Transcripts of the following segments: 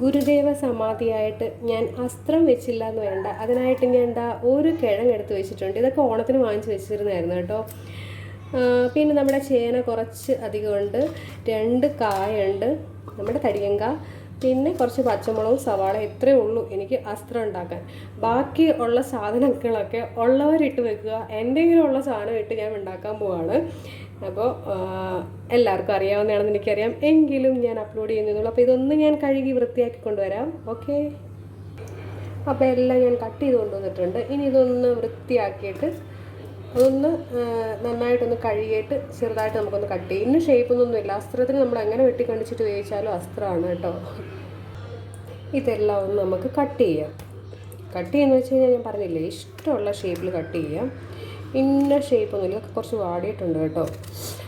ഗുരുദേവ സമാധിയായിട്ട് ഞാൻ അസ്ത്രം വെച്ചില്ല എന്ന് വേണ്ട. അതിനായിട്ട് ഞാൻ എന്താ ഒരു കിഴങ്ങ് എടുത്ത് വെച്ചിട്ടുണ്ട്. ഇതൊക്കെ ഓണത്തിന് വാങ്ങിച്ച് വെച്ചിരുന്നായിരുന്നു കേട്ടോ. പിന്നെ നമ്മുടെ ചേന കുറച്ച് അധികമുണ്ട് രണ്ട് കായുണ്ട്. നമ്മുടെ തരിയങ്ക. പിന്നെ കുറച്ച് പച്ചമുളകും സവാള ഇത്രയേ ഉള്ളൂ എനിക്ക് അസ്ത്രം ഉണ്ടാക്കാൻ. ബാക്കി ഉള്ള സാധനങ്ങളൊക്കെ ഉള്ളവരിട്ട് വെക്കുക. എന്തെങ്കിലും ഉള്ള സാധനം ഇട്ട് ഞാൻ ഉണ്ടാക്കാൻ പോവാണ്. അപ്പോൾ എല്ലാവർക്കും അറിയാവുന്നതാണെന്ന് എനിക്കറിയാം. എങ്കിലും ഞാൻ അപ്ലോഡ് ചെയ്യുന്നതുള്ളൂ അപ്പോൾ ഇതൊന്ന് ഞാൻ കഴുകി വൃത്തിയാക്കി കൊണ്ടുവരാം. ഓക്കെ? അപ്പോൾ എല്ലാം ഞാൻ കട്ട് ചെയ്ത് കൊണ്ടുവന്നിട്ടുണ്ട്. ഇനി ഇതൊന്ന് വൃത്തിയാക്കിയിട്ട് അതൊന്ന് നന്നായിട്ടൊന്ന് കഴുകിയിട്ട് ചെറുതായിട്ട് നമുക്കൊന്ന് കട്ട് ചെയ്യും. ഇന്ന് ഷേപ്പൊന്നൊന്നുമില്ല അസ്ത്രത്തിന് നമ്മൾ എങ്ങനെ വെട്ടിക്കണ്ടിച്ചിട്ട് ഉപയോഗിച്ചാലും അസ്ത്രമാണ് കേട്ടോ. ഇതെല്ലാം ഒന്ന് നമുക്ക് കട്ട് ചെയ്യാം. കട്ട് ചെയ്യുന്ന വെച്ച് കഴിഞ്ഞാൽ ഞാൻ പറഞ്ഞില്ലേ ഇഷ്ടമുള്ള ഷേപ്പിൽ കട്ട് ചെയ്യാം. ഇന്ന ഷേപ്പൊന്നുമില്ല ഇതൊക്കെ കുറച്ച് വാടിയിട്ടുണ്ട് കേട്ടോ.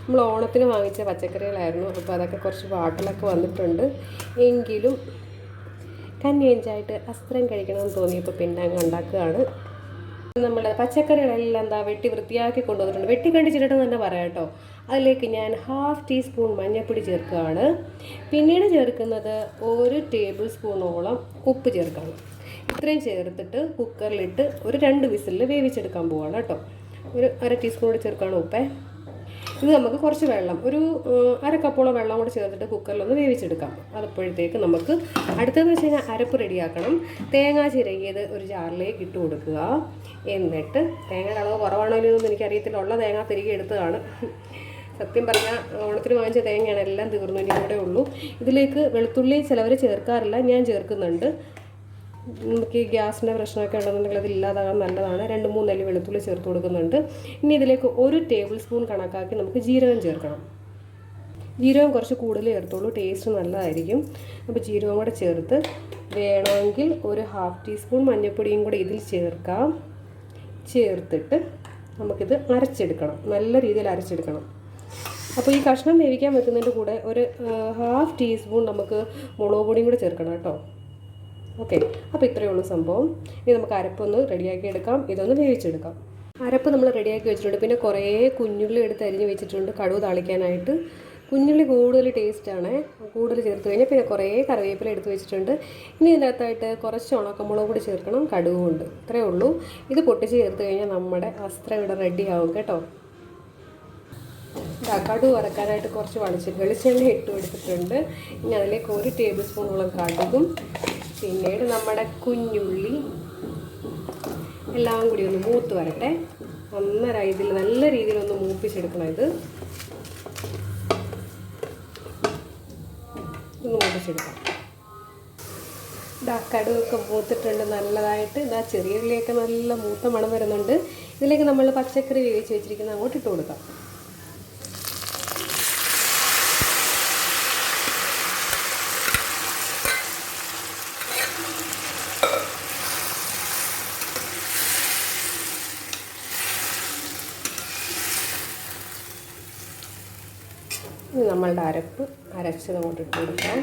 നമ്മൾ ഓണത്തിന് വാങ്ങിച്ച പച്ചക്കറികളായിരുന്നു. അപ്പോൾ അതൊക്കെ കുറച്ച് വാട്ടലൊക്കെ വന്നിട്ടുണ്ട്. എങ്കിലും കന്യഞ്ചായിട്ട് അസ്ത്രം കഴിക്കണമെന്ന് തോന്നിയപ്പോൾ പിന്നെ അങ്ങ് ഉണ്ടാക്കുകയാണ്. നമ്മുടെ പച്ചക്കറികളെല്ലാം എന്താ വെട്ടി വൃത്തിയാക്കി കൊണ്ടുവന്നിട്ടുണ്ട്. വെട്ടി കണ്ടിച്ചിട്ടെന്ന് തന്നെ പറയാം കേട്ടോ. അതിലേക്ക് ഞാൻ ഹാഫ് ടീസ്പൂൺ മഞ്ഞൾപ്പൊടി ചേർക്കുകയാണ്. പിന്നീട് ചേർക്കുന്നത് ഒരു ടേബിൾ സ്പൂണോളം ഉപ്പ് ചേർക്കണം ഇത്രയും ചേർത്തിട്ട് കുക്കറിലിട്ട് ഒരു രണ്ട് വിസിലിൽ വേവിച്ചെടുക്കാൻ പോവാണ് കേട്ടോ. ഒരു അര ടീസ്പൂൺ കൂടി ചേർക്കുകയാണ് ഉപ്പേ. ഇത് നമുക്ക് കുറച്ച് വെള്ളം ഒരു അര കപ്പോളം വെള്ളം കൂടി ചേർത്തിട്ട് കുക്കറിലൊന്ന് വേവിച്ചെടുക്കാം. അതപ്പോഴത്തേക്ക് നമുക്ക് അടുത്തതെന്ന് വെച്ച് കഴിഞ്ഞാൽ അരപ്പ് റെഡിയാക്കണം തേങ്ങ ചിരകിയത് ഒരു ജാറിലേക്ക് ഇട്ട് കൊടുക്കുക. എന്നിട്ട് തേങ്ങയുടെ അളവ് കുറവാണോ ഇല്ലെന്നൊന്നും എനിക്കറിയത്തില്ല. ഉള്ള തേങ്ങ തിരികെ എടുത്തതാണ്. സത്യം പറഞ്ഞാൽ ഓണത്തിന് വാങ്ങിച്ച തേങ്ങയാണ് എല്ലാം തീർന്നു. ഇനി കൂടെ ഉള്ളൂ. ഇതിലേക്ക് വെളുത്തുള്ളി ചിലവർ ചേർക്കാറില്ല. ഞാൻ ചേർക്കുന്നുണ്ട്. നമുക്ക് ഈ ഗ്യാസിന്റെ പ്രശ്നമൊക്കെ ഉണ്ടെന്നുണ്ടെങ്കിൽ അത് ഇല്ലാതാകാൻ നല്ലതാണ്. രണ്ട് മൂന്നല്ലി വെളുത്തുള്ളി ചേർത്ത് കൊടുക്കുന്നുണ്ട്. ഇനി ഇതിലേക്ക് ഒരു ടേബിൾ സ്പൂൺ കണക്കാക്കി നമുക്ക് ജീരകം ചേർക്കണം. ജീരകം കുറച്ച് കൂടുതൽ ചേർത്തോളൂ ടേസ്റ്റ് നല്ലതായിരിക്കും. അപ്പോൾ ജീരകം കൂടെ ചേർത്ത് വേണമെങ്കിൽ ഒരു ഹാഫ് ടീസ്പൂൺ മഞ്ഞൾപ്പൊടിയും കൂടെ ഇതിൽ ചേർക്കാം. ചേർത്തിട്ട് നമുക്കിത് അരച്ചെടുക്കണം. നല്ല രീതിയിൽ അരച്ചെടുക്കണം. അപ്പോൾ ഈ കഷ്ണം വേവിക്കാൻ വെക്കുന്നതിന്റെ കൂടെ ഒരു ഹാഫ് ടീസ്പൂൺ നമുക്ക് മുളക് പൊടിയും കൂടെ ചേർക്കണം കേട്ടോ. ഓക്കെ. അപ്പോൾ ഇത്രയേ ഉള്ളൂ സംഭവം. ഇനി നമുക്ക് അരപ്പൊന്ന് റെഡിയാക്കി എടുക്കാം. ഇതൊന്ന് വേവിച്ചെടുക്കാം. അരപ്പ് നമ്മൾ റെഡിയാക്കി വെച്ചിട്ടുണ്ട്. പിന്നെ കുറേ കുഞ്ഞുള്ളി എടുത്ത് അരിഞ്ഞ് വെച്ചിട്ടുണ്ട് കടുവ് താളിക്കാനായിട്ട്. കുഞ്ഞുള്ളി കൂടുതൽ ടേസ്റ്റാണ് കൂടുതൽ ചേർത്ത് കഴിഞ്ഞാൽ പിന്നെ കുറേ കറിവേപ്പില എടുത്ത് വെച്ചിട്ടുണ്ട്. ഇനി ഇതിനകത്തായിട്ട് കുറച്ച് ഉണക്കമുളക് കൂടി ചേർക്കണം. കടുവും ഉണ്ട്. ഇത്രയേ ഉള്ളൂ. ഇത് പൊട്ടിച്ച് ചേർത്ത് കഴിഞ്ഞാൽ നമ്മുടെ അസ്ത്രം ഇവിടെ റെഡി ആവും കേട്ടോ. കടുവ് വറക്കാനായിട്ട് കുറച്ച് വളിച്ച് വെളിച്ചെണ്ണ ഇട്ട് കൊടുത്തിട്ടുണ്ട്. ഇനി അതിലേക്ക് ഒരു ടേബിൾ സ്പൂണോളം കടുകും പിന്നീട് നമ്മുടെ കുഞ്ഞുള്ളി എല്ലാം കൂടി ഒന്ന് മൂത്ത് വരട്ടെ. ഒന്നര ഇതിൽ നല്ല രീതിയിൽ ഒന്ന് മൂപ്പിച്ചെടുക്കണം ഇത്. ഒന്ന് മൂപ്പിച്ചെടുക്കാം. ഇതാ കടുകൊക്കെ മൂത്തിട്ടുണ്ട് നല്ലതായിട്ട്. ഇതാ ചെറിയ ഉള്ളിയൊക്കെ നല്ല മൂത്ത മണം വരുന്നുണ്ട്. ഇതിലേക്ക് നമ്മൾ പച്ചക്കറി വേവിച്ച് വെച്ചിരിക്കുന്ന അങ്ങോട്ട് ഇട്ട് കൊടുക്കാം. ഇനി നമ്മളുടെ അരപ്പ് അരച്ചത് അങ്ങോട്ട് ഇട്ട് കൊടുക്കാം.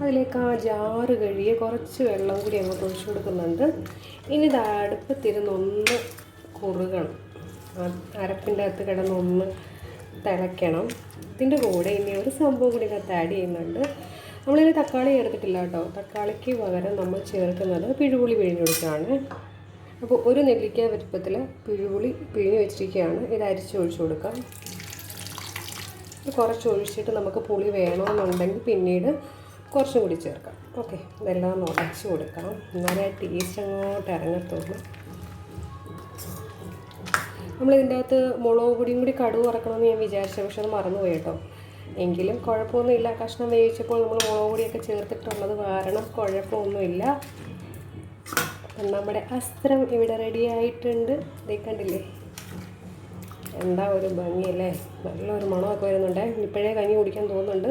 അതിലേക്ക് ആ ജാറ് കഴുകിയ കുറച്ച് വെള്ളം കൂടി അങ്ങോട്ട് ഒഴിച്ചു കൊടുക്കുന്നുണ്ട്. ഇനി ഇത് അടുപ്പത്തിരുന്നൊന്ന് കുറുകണം. ആ അരപ്പിന്റെ അകത്ത് കിടന്നൊന്ന് തിളയ്ക്കണം. ഇതിന്റെ കൂടെ ഇനി ഒരു സംഭവം കൂടി ഇതിനകത്ത് ആഡ് ചെയ്യുന്നുണ്ട്. നമ്മളിതിൽ തക്കാളി ചേർത്തിട്ടില്ല കേട്ടോ. തക്കാളിക്ക് പകരം നമ്മൾ ചേർക്കുന്നത് പിഴുപുളി പിഴിഞ്ഞൊഴിക്കുകയാണ് അപ്പോൾ ഒരു നെല്ലിക്ക വലുപ്പത്തിൽ പിഴുപുളി പിഴിഞ്ഞ് വെച്ചിരിക്കുകയാണ്. ഇത് അരിച്ച് ഒഴിച്ചു കൊടുക്കാം. കുറച്ച് ഒഴിച്ചിട്ട് നമുക്ക് പുളി വേണമെന്നുണ്ടെങ്കിൽ പിന്നീട് കുറച്ചും കൂടി ചേർക്കാം. ഓക്കെ ഇതെല്ലാം ഒന്ന് ഉടച്ചു കൊടുക്കാം എന്നാലേ ടേസ്റ്റ് അങ്ങോട്ട് ഇറങ്ങത്തുള്ളൂ. നമ്മളിതിന്റെ അകത്ത് മുളക് പൊടിയും കൂടി കടുവ് ഇറക്കണമെന്ന് ഞാൻ വിചാരിച്ചു പക്ഷെ അത് മറന്നുപോയി കേട്ടോ. എങ്കിലും കുഴപ്പമൊന്നുമില്ല. കഷ്ണം വേവിച്ചപ്പോൾ നമ്മൾ മുളക് പൊടിയൊക്കെ ചേർത്തിട്ടുള്ളത് കാരണം കുഴപ്പമൊന്നുമില്ല. നമ്മുടെ അസ്ത്രം ഇവിടെ റെഡി ആയിട്ടുണ്ട്. ഇതേ കണ്ടില്ലേ? എന്താ ഒരു ഭംഗിയല്ലേ നല്ലൊരു മണമൊക്കെ വരുന്നുണ്ട്. ഇപ്പോഴേ കഞ്ഞി കുടിക്കാൻ തോന്നുന്നുണ്ട്.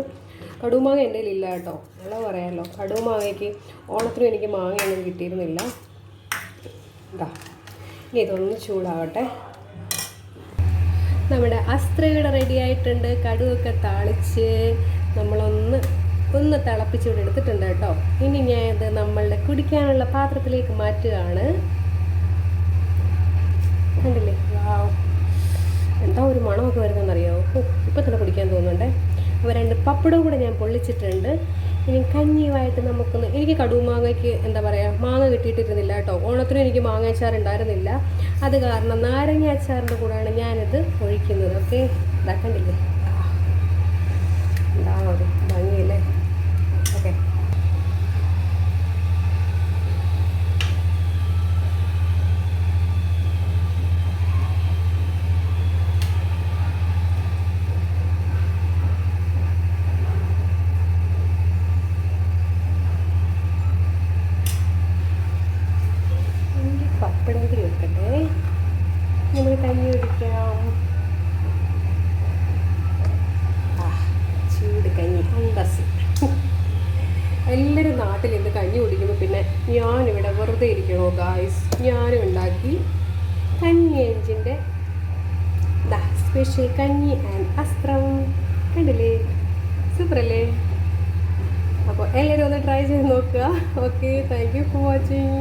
കടുമാങ്ങ എന്റെ ഇല്ല കേട്ടോ. നല്ല പറയാമല്ലോ കടുമാങ്ങയ്ക്ക് ഓണത്തിനും എനിക്ക് മാങ്ങയൊന്നും കിട്ടിയിരുന്നില്ല. ഇതാ ഇനി ഇതൊന്ന് ചൂടാവട്ടെ. നമ്മുടെ അസ്ത്രയുടെ റെഡി ആയിട്ടുണ്ട്. കടുവൊക്കെ താളിച്ച് നമ്മളൊന്ന് ഒന്ന് തിളപ്പിച്ചുകൂടെ എടുത്തിട്ടുണ്ട് കേട്ടോ. ഇനി ഞാൻ ഇത് നമ്മളുടെ കുടിക്കാനുള്ള പാത്രത്തിലേക്ക് മാറ്റുകയാണ്. കണ്ടില്ലേ? വാവ്. എന്താ ഒരു മണമൊക്കെ വരുന്നതെന്നറിയാമോ ഇപ്പോൾ തന്നെ കുടിക്കാൻ തോന്നുന്നുണ്ടേ. അപ്പോൾ രണ്ട് പപ്പടവും കൂടെ ഞാൻ പൊള്ളിച്ചിട്ടുണ്ട്. ഇനി കഞ്ഞിയുമായിട്ട് നമുക്കൊന്ന് എനിക്ക് കടുമാങ്ങയ്ക്ക് എന്താ പറയുക മാങ്ങ കിട്ടിയിട്ടിരുന്നില്ല കേട്ടോ. ഓണത്തിനും എനിക്ക് മാങ്ങ അച്ചാർ ഉണ്ടായിരുന്നില്ല. അത് കാരണം നാരങ്ങ അച്ചാറിന്റെ കൂടെയാണ് ഞാനിത് ഒഴിക്കുന്നത്. ഓക്കെ? ഇതാക്കണ്ടില്ലേ ഭംഗിയല്ലേ ഓക്കെ എനിക്ക് പപ്പടം കൂടി വെക്കട്ടെ. നമ്മൾ കഞ്ഞി കുടിക്കാം. ചൂട് കഞ്ഞി അന്തസ്. എല്ലാവരും നാട്ടിൽ ഇന്ന് കഞ്ഞി കുടിക്കുമ്പോൾ പിന്നെ ഞാനിവിടെ വെറുതെ ഇരിക്കണോ ഗായ്സ് ഞാനും ഉണ്ടാക്കി കഞ്ഞി എഞ്ചിന്റെ സ്പെഷ്യൽ കഞ്ഞി ആൻഡ് അസ്ത്രം. കണ്ടില്ലേ? സൂപ്പറല്ലേ? അപ്പോൾ എല്ലാവരും ഒന്ന് ട്രൈ ചെയ്ത് നോക്കുക. Okay thank you for watching